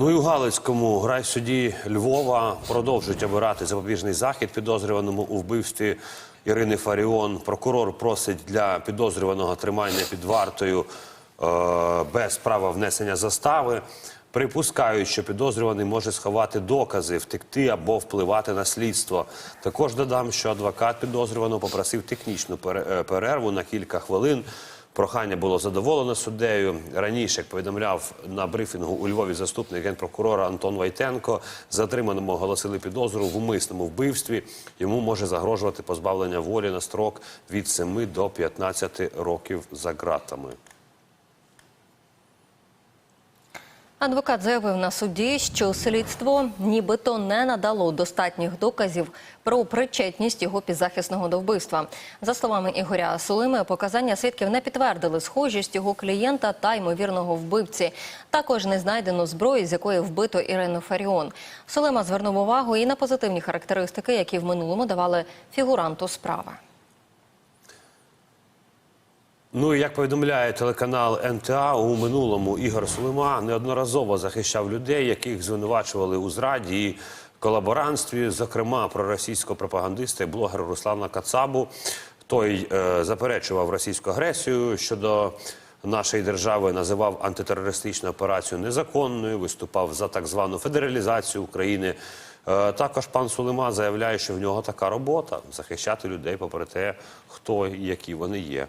Ну і у Галицькому райсуді Львова продовжують обирати запобіжний захід підозрюваному у вбивстві Ірини Фаріон. Прокурор просить для підозрюваного тримання під вартою е, без права внесення застави. Припускають, що підозрюваний може сховати докази, втекти або впливати на слідство. Також додам, що адвокат підозрюваного попросив технічну е, перерву на кілька хвилин. Прохання було задоволено суддею. Раніше, як повідомляв на брифінгу у Львові заступник генпрокурора Антон Вайтенко, затриманому оголосили підозру в умисному вбивстві. Йому може загрожувати позбавлення волі на строк від 7 до 15 років за ґратами. Адвокат заявив на суді, що слідство нібито не надало достатніх доказів про причетність його підзахисного до вбивства. За словами Ігоря Сулими, показання свідків не підтвердили схожість його клієнта та ймовірного вбивці. Також не знайдено зброї, з якої вбито Ірину Фаріон. Сулима звернув увагу і на позитивні характеристики, які в минулому давали фігуранту справи. Ну і як повідомляє телеканал НТА, у минулому Ігор Сулима неодноразово захищав людей, яких звинувачували у зраді і колаборантстві, зокрема про російського пропагандиста і блогера Руслана Кацабу. Той е, заперечував російську агресію щодо нашої держави, називав антитерористичну операцію незаконною, виступав за так звану федералізацію України. Е, Також пан Сулима заявляє, що в нього така робота захищати людей попри те, хто і які вони є.